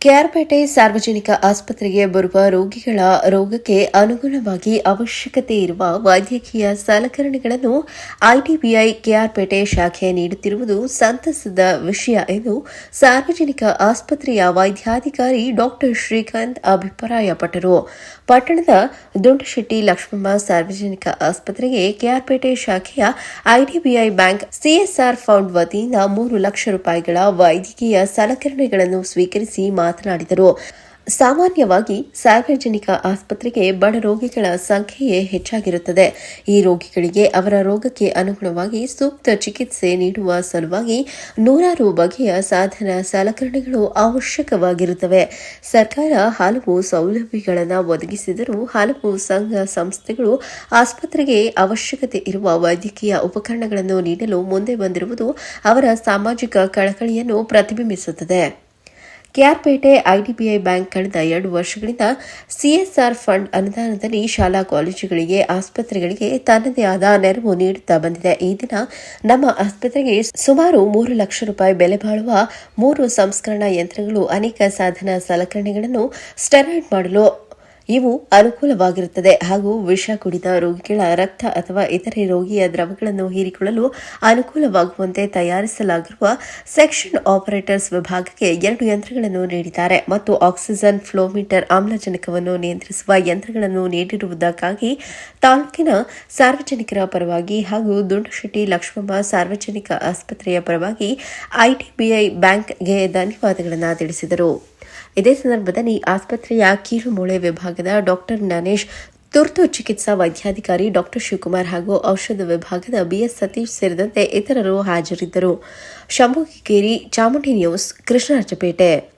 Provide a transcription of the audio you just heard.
ಕೆಆರ್ಪೇಟೆ ಸಾರ್ವಜನಿಕ ಆಸ್ಪತ್ರೆಗೆ ಬರುವ ರೋಗಿಗಳ ರೋಗಕ್ಕೆ ಅನುಗುಣವಾಗಿ ಅವಶ್ಯಕತೆ ಇರುವ ವೈದ್ಯಕೀಯ ಸಲಕರಣೆಗಳನ್ನು ಐಟಿಬಿಐ ಕೆಆರ್ಪೇಟೆ ಶಾಖೆ ನೀಡುತ್ತಿರುವುದು ಸಂತಸದ ವಿಷಯ ಎಂದು ಸಾರ್ವಜನಿಕ ಆಸ್ಪತ್ರೆಯ ವೈದ್ಯಾಧಿಕಾರಿ ಡಾ ಶ್ರೀಕಾಂತ್ ಅಭಿಪ್ರಾಯಪಟ್ಟರು. ಪಟ್ಟಣದ ದುಂಡಶೆಟ್ಟಿ ಲಕ್ಷ್ಮಮ್ಮ ಸಾರ್ವಜನಿಕ ಆಸ್ಪತ್ರೆಗೆ ಕೆಆರ್ಪೇಟೆ ಶಾಖೆಯ ಐಡಿಬಿಐ ಬ್ಯಾಂಕ್ ಸಿಎಸ್ಆರ್ ಫೌಂಡ್ ವತಿಯಿಂದ ಮೂರು ಲಕ್ಷ ರೂಪಾಯಿಗಳ ವೈದ್ಯಕೀಯ ಸಲಕರಣೆಗಳನ್ನು ಸ್ವೀಕರಿಸಿ ಮಾತನಾಡಿದರು. ಸಾಮಾನ್ಯವಾಗಿ ಸಾರ್ವಜನಿಕ ಆಸ್ಪತ್ರೆಗೆ ಬಡ ರೋಗಿಗಳ ಸಂಖ್ಯೆಯೇ ಹೆಚ್ಚಾಗಿರುತ್ತದೆ. ಈ ರೋಗಿಗಳಿಗೆ ಅವರ ರೋಗಕ್ಕೆ ಅನುಗುಣವಾಗಿ ಸೂಕ್ತ ಚಿಕಿತ್ಸೆ ನೀಡುವ ಸಲುವಾಗಿ ನೂರಾರು ಬಗೆಯ ಸಾಧನ ಸಲಕರಣೆಗಳು ಅವಶ್ಯಕವಾಗಿರುತ್ತವೆ. ಸರ್ಕಾರ ಹಲವು ಸೌಲಭ್ಯಗಳನ್ನು ಒದಗಿಸಿದರೂ ಹಲವು ಸಂಘ ಸಂಸ್ಥೆಗಳು ಆಸ್ಪತ್ರೆಗೆ ಅವಶ್ಯಕತೆ ಇರುವ ವೈದ್ಯಕೀಯ ಉಪಕರಣಗಳನ್ನು ನೀಡಲು ಮುಂದೆ ಬಂದಿರುವುದು ಅವರ ಸಾಮಾಜಿಕ ಕಳಕಳಿಯನ್ನು ಪ್ರತಿಬಿಂಬಿಸುತ್ತದೆ. ಕೆಆರ್ಪೇಟೆ ಐಡಿಬಿಐ ಬ್ಯಾಂಕ್ ಕಳೆದ ಎರಡು ವರ್ಷಗಳಿಂದ ಸಿಎಸ್ಆರ್ ಫಂಡ್ ಅನುದಾನದಲ್ಲಿ ಶಾಲಾ ಕಾಲೇಜುಗಳಿಗೆ, ಆಸ್ಪತ್ರೆಗಳಿಗೆ ತನ್ನದೇ ಆದ ನೆರವು ನೀಡುತ್ತಾ ಬಂದಿದೆ. ಈ ದಿನ ನಮ್ಮ ಆಸ್ಪತ್ರೆಗೆ ಸುಮಾರು ಮೂರು ಲಕ್ಷ ರೂಪಾಯಿ ಬೆಲೆ ಬಾಳುವ ಮೂರು ಸಂಸ್ಕರಣಾ ಯಂತ್ರಗಳು ಅನೇಕ ಸಾಧನ ಸಲಕರಣೆಗಳನ್ನು ಸ್ಟೆರಾಯ್ಡ್ ಮಾಡಲು ಇವು ಅನುಕೂಲವಾಗಿರುತ್ತದೆ. ಹಾಗೂ ವಿಷ ಕುಡಿದ ರೋಗಿಗಳ ರಕ್ತ ಅಥವಾ ಇತರೆ ರೋಗಿಯ ದ್ರವಗಳನ್ನು ಹೀರಿಕೊಳ್ಳಲು ಅನುಕೂಲವಾಗುವಂತೆ ತಯಾರಿಸಲಾಗಿರುವ ಸೆಕ್ಷನ್ ಆಪರೇಟರ್ಸ್ ವಿಭಾಗಕ್ಕೆ ಎರಡು ಯಂತ್ರಗಳನ್ನು ನೀಡಿದ್ದಾರೆ. ಮತ್ತು ಆಕ್ಸಿಜನ್ ಫ್ಲೋಮೀಟರ್ ಆಮ್ಲಜನಕವನ್ನು ನಿಯಂತ್ರಿಸುವ ಯಂತ್ರಗಳನ್ನು ನೀಡಿರುವುದಕ್ಕಾಗಿ ತಾಲೂಕಿನ ಸಾರ್ವಜನಿಕರ ಪರವಾಗಿ ಹಾಗೂ ದುಂಡಶೆಟ್ಟಿ ಲಕ್ಷ್ಮಮ್ಮ ಸಾರ್ವಜನಿಕ ಆಸ್ಪತ್ರೆಯ ಪರವಾಗಿ ಐಟಿಬಿಐ ಬ್ಯಾಂಕ್ಗೆ ಧನ್ಯವಾದಗಳನ್ನು ತಿಳಿಸಿದರು. ಇದೇ ಸಂದರ್ಭದಲ್ಲಿ ಆಸ್ಪತ್ರೆಯ ಕೀಲುಮೂಳೆ ವಿಭಾಗದ ಡಾಕ್ಟರ್ ಜ್ಞಾನೇಶ್ ತುರ್ತು ಚಿಕಿತ್ಸಾ ವೈದ್ಯಾಧಿಕಾರಿ ಡಾಕ್ಟರ್ ಶಿವಕುಮಾರ್ ಹಾಗೂ ಔಷಧ ವಿಭಾಗದ ಬಿಎಸ್ ಸತೀಶ್ ಸೇರಿದಂತೆ ಇತರರು ಹಾಜರಿದ್ದರು. ಶಂಭು ಚಾಮುಂಡಿ ನ್ಯೂಸ್, ಕೃಷ್ಣರಾಜಪೇಟೆ.